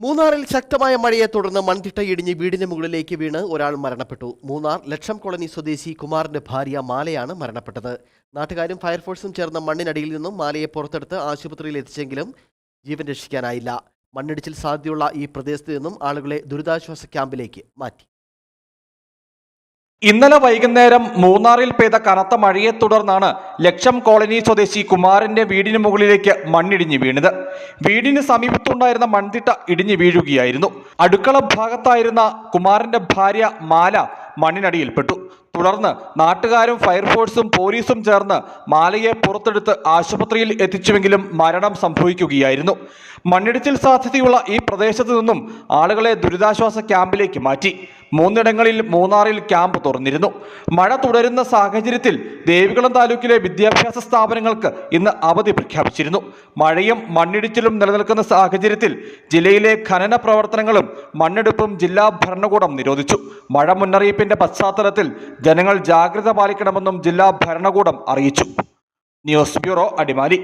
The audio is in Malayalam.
മൂന്നാറിൽ ശക്തമായ മഴയെ തുടർന്ന് മൺതിട്ട ഇടിഞ്ഞ് വീടിന് മുകളിലേക്ക് വീണ് ഒരാൾ മരണപ്പെട്ടു. മൂന്നാർ ലക്ഷം കോളനി സ്വദേശി കുമാറിന്റെ ഭാര്യ മാലയാണ് മരണപ്പെട്ടത്. നാട്ടുകാരും ഫയർഫോഴ്സും ചേർന്ന മണ്ണിനടിയിൽ നിന്നും മാലയെ പുറത്തെടുത്ത് ആശുപത്രിയിൽ എത്തിച്ചെങ്കിലും ജീവൻ രക്ഷിക്കാനായില്ല. മണ്ണിടിച്ചിൽ സാധ്യതയുള്ള ഈ പ്രദേശത്ത് നിന്നും ആളുകളെ ദുരിതാശ്വാസ ക്യാമ്പിലേക്ക് മാറ്റി. ഇന്നലെ വൈകുന്നേരം മൂന്നാറിൽ പെയ്ത കനത്ത മഴയെ തുടർന്നാണ് ലക്ഷം കോളനി സ്വദേശി കുമാറിന്റെ വീടിന് മുകളിലേക്ക് മണ്ണിടിഞ്ഞു വീണത്. വീടിന് സമീപത്തുണ്ടായിരുന്ന മൺതിട്ട ഇടിഞ്ഞു വീഴുകയായിരുന്നു. അടുക്കള ഭാഗത്തായിരുന്ന കുമാറിന്റെ ഭാര്യ മാല മണ്ണിനടിയിൽപ്പെട്ടു. തുടർന്ന് നാട്ടുകാരും ഫയർഫോഴ്സും പോലീസും ചേർന്ന് മാലയെ പുറത്തെടുത്ത് ആശുപത്രിയിൽ എത്തിച്ചുവെങ്കിലും മരണം സംഭവിക്കുകയായിരുന്നു. മണ്ണിടിച്ചിൽ സാധ്യതയുള്ള ഈ പ്രദേശത്തു നിന്നും ആളുകളെ ദുരിതാശ്വാസ ക്യാമ്പിലേക്ക് മാറ്റി. മൂന്നിടങ്ങളിൽ മൂന്നാറിൽ ക്യാമ്പ് തുറന്നിരുന്നു. മഴ തുടരുന്ന സാഹചര്യത്തിൽ ദേവികുളം താലൂക്കിലെ വിദ്യാഭ്യാസ സ്ഥാപനങ്ങൾക്ക് ഇന്ന് അവധി പ്രഖ്യാപിച്ചിരുന്നു. മഴയും മണ്ണിടിച്ചിലും നിലനിൽക്കുന്ന സാഹചര്യത്തിൽ ജില്ലയിലെ ഖനന പ്രവർത്തനങ്ങളും മണ്ണെടുപ്പും ജില്ലാ ഭരണകൂടം നിരോധിച്ചു. മഴ മുന്നറിയിപ്പിന്റെ പശ്ചാത്തലത്തിൽ ജനങ്ങൾ ജാഗ്രത പാലിക്കണമെന്നും ജില്ലാ ഭരണകൂടം അറിയിച്ചു. News bureau Adimali.